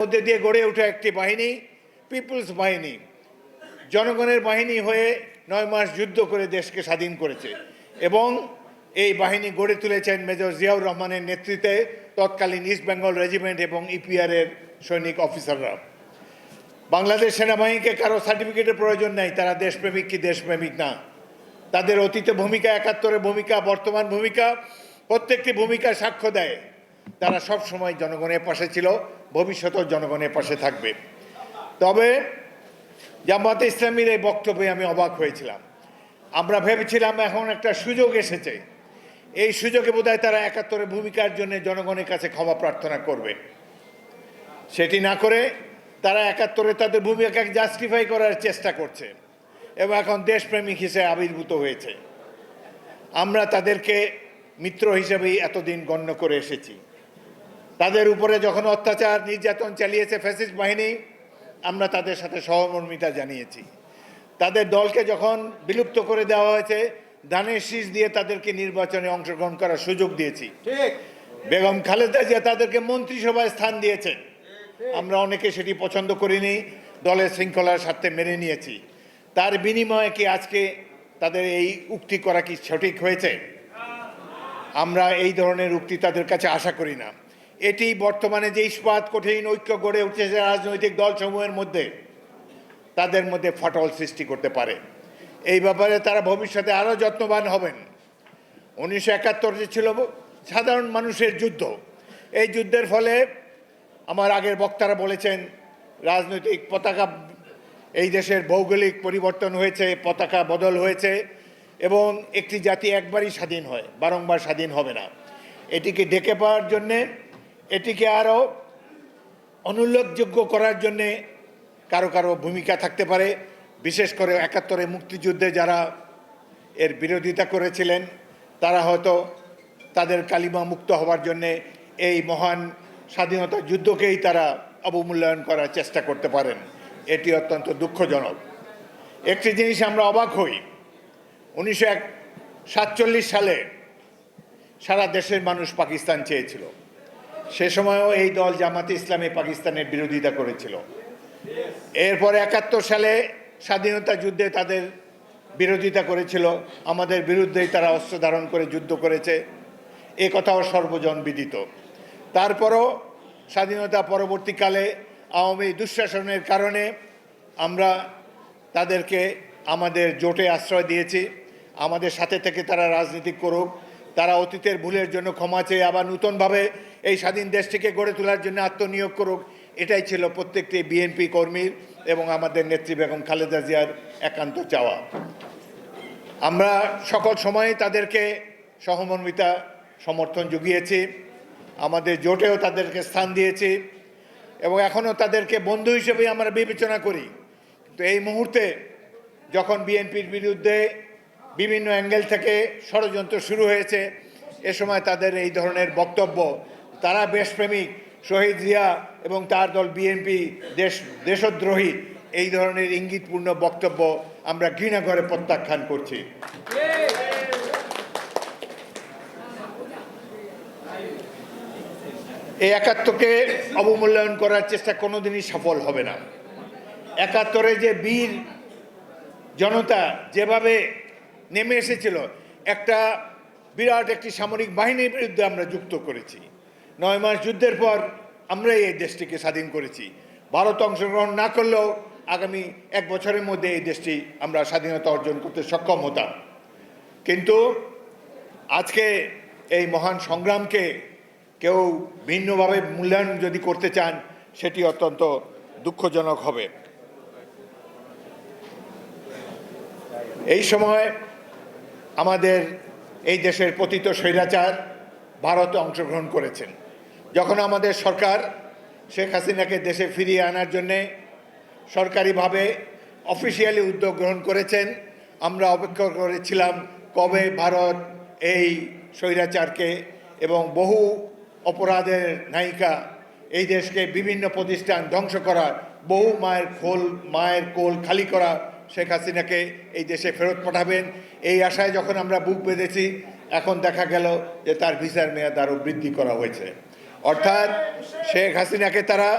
মধ্যে দিয়ে গড়ে ওঠা একটি বাহিনী, পিপলস বাহিনী। জনগণের বাহিনী হয়ে নয় মাস যুদ্ধ করে দেশকে স্বাধীন করেছে এবং এই বাহিনী গড়ে তুলেছেন মেজর জিয়াউর রহমানের নেতৃত্বে তৎকালীন ইস্ট বেঙ্গল রেজিমেন্ট এবং ইপিআর এর সৈনিক অফিসাররা। বাংলাদেশ সেনাবাহিনীকে কারও সার্টিফিকেটের প্রয়োজন নেই, তারা দেশপ্রেমিক কি দেশপ্রেমিক না। তাদের অতীতে ভূমিকা একাত্তরের ভূমিকা, বর্তমান ভূমিকা প্রত্যেকটি ভূমিকা সাক্ষ্য দেয়। তারা সব সময় জনগণের পাশে ছিল, ভবিষ্যতেও জনগণের পাশে থাকবে। তবে জামাতে ইসলামীর এই বক্তব্যে আমি অবাক হয়েছিলাম। আমরা ভেবেছিলাম এখন একটা সুযোগ এসেছে। এই সুযোগে বোধহয় তারা একাত্তরের ভূমিকার জন্য জনগণের কাছে ক্ষমা প্রার্থনা করবে। সেটি না করে তারা একাত্তরে তাদের ভূমিকাকে জাস্টিফাই করার চেষ্টা করছে এবং এখন দেশপ্রেমিক হিসেবে আবির্ভূত হয়েছে। আমরা তাদেরকে মিত্র হিসেবেই এতদিন গণ্য করে এসেছি। তাদের উপরে যখন অত্যাচার নির্যাতন চালিয়েছে ফ্যাসিস্ট বাহিনী আমরা তাদের সাথে সহমর্মিতা জানিয়েছি। তাদের দলকে যখন বিলুপ্ত করে দেওয়া হয়েছে ধানের শীষ দিয়ে তাদেরকে নির্বাচনে অংশগ্রহণ করার সুযোগ দিয়েছি। ঠিক। বেগম খালেদা জিয়া তাদেরকে মন্ত্রিসভায় স্থান দিয়েছেন। আমরা অনেকে সেটি পছন্দ করিনি দলের শৃঙ্খলার স্বার্থে মেনে নিয়েছি। তার বিনিময়ে কি আজকে তাদের এই উক্তি করা কি সঠিক হয়েছে? আমরা এই ধরনের উক্তি তাদের কাছে আশা করি না। এটি বর্তমানে যে ইস্পাত কঠিন ঐক্য গড়ে উঠেছে রাজনৈতিক দলসমূহের মধ্যে, তাদের মধ্যে ফাটল সৃষ্টি করতে পারে। এই ব্যাপারে তারা ভবিষ্যতে আরও যত্নবান হবেন। উনিশশো একাত্তরে ছিল সাধারণ মানুষের যুদ্ধ, এই যুদ্ধের ফলে আমার আগের বক্তারা বলেছেন, রাজনৈতিক পতাকা, এই দেশের ভৌগোলিক পরিবর্তন হয়েছে, পতাকা বদল হয়েছে এবং একটি জাতি একবারই স্বাধীন হয়, বারংবার স্বাধীন হবে না। এটিকে ডেকে পাওয়ার জন্যে এটিকে আরও অনুল্লেখযোগ্য করার জন্যে কারও কারও ভূমিকা থাকতে পারে, বিশেষ করে একাত্তরে মুক্তিযুদ্ধে যারা এর বিরোধিতা করেছিলেন, তারা হয়তো তাদের কালিমা মুক্ত হওয়ার জন্যে এই মহান স্বাধীনতা যুদ্ধকেই তারা অবমূল্যায়ন করার চেষ্টা করতে পারেন। এটি অত্যন্ত দুঃখজনক। একটি জিনিস আমরা অবাক হই, উনিশশো সালে সারা দেশের মানুষ পাকিস্তান চেয়েছিল। সে সময়ও এই দল জামাতে ইসলামী পাকিস্তানের বিরোধিতা করেছিল। এরপর একাত্তর সালে স্বাধীনতা যুদ্ধে তাদের বিরোধিতা করেছিল। আমাদের বিরুদ্ধেই তারা অস্ত্র ধারণ করে যুদ্ধ করেছে। এ কথাও সর্বজন বিদিত। তারপরও স্বাধীনতা পরবর্তীকালে আওয়ামী দুঃশাসনের কারণে আমরা তাদেরকে আমাদের জোটে আশ্রয় দিয়েছি। আমাদের সাথে থেকে তারা রাজনীতি করুক। তারা অতীতের ভুলের জন্য ক্ষমা চেয়ে আবার নূতনভাবে এই স্বাধীন দেশটিকে গড়ে তোলার জন্য আত্মনিয়োগ করুক, এটাই ছিল প্রত্যেকটি বিএনপি কর্মীর এবং আমাদের নেত্রী বেগম খালেদা জিয়ার একান্ত চাওয়া। আমরা সকল সময়ে তাদেরকে সহমর্মিতা সমর্থন জুগিয়েছি, আমাদের জোটেও তাদেরকে স্থান দিয়েছি এবং এখনও তাদেরকে বন্ধু হিসেবেই আমরা বিবেচনা করি। কিন্তু এই মুহূর্তে যখন বিএনপির বিরুদ্ধে বিভিন্ন অ্যাঙ্গেল থেকে ষড়যন্ত্র শুরু হয়েছে, এ সময় তাদের এই ধরনের বক্তব্য তারা দেশপ্রেমিক শহীদ জিয়া এবং তার দল বিএনপি দেশ, দেশদ্রোহী, এই ধরনের ইঙ্গিতপূর্ণ বক্তব্য আমরা ঘৃণা করে প্রত্যাখ্যান করছি। এই একাত্মকে অবমূল্যায়ন করার চেষ্টা কোনোদিনই সফল হবে না। একাত্তরে যে বীর জনতা যেভাবে নেমে এসেছিল, একটা বিরাট একটি সামরিক বাহিনীর বিরুদ্ধে আমরা যুক্ত করেছি। নয় মাস যুদ্ধের পর আমরাই এই দেশটিকে স্বাধীন করেছি। ভারত অংশগ্রহণ না করলেও আগামী এক বছরের মধ্যে এই দেশটি আমরা স্বাধীনতা অর্জন করতে সক্ষম হতাম। কিন্তু আজকে এই মহান সংগ্রামকে কেউ ভিন্নভাবে মূল্যায়ন যদি করতে চান, সেটি অত্যন্ত দুঃখজনক হবে। এই সময় আমাদের এই দেশের পতিত স্বৈরাচার ভারতে অংশগ্রহণ করেছেন। যখন আমাদের সরকার শেখ হাসিনাকে দেশে ফিরিয়ে আনার জন্যে সরকারিভাবে অফিসিয়ালি উদ্যোগ গ্রহণ করেছেন, আমরা অপেক্ষা করেছিলাম কবে ভারত এই স্বৈরাচারকে এবং বহু অপরাধের নায়িকা এই দেশকে বিভিন্ন প্রতিষ্ঠান ধ্বংস করা বহু মায়ের খোল, মায়ের কোল খালি করা শেখ হাসিনাকে এই দেশে ফেরত পাঠাবেন। এই আশায় যখন আমরা বুক বেঁধেছি, এখন দেখা গেল যে তার ভিসার মেয়াদ আরও বৃদ্ধি করা হয়েছে। অর্থাৎ শেখ হাসিনাকে তারা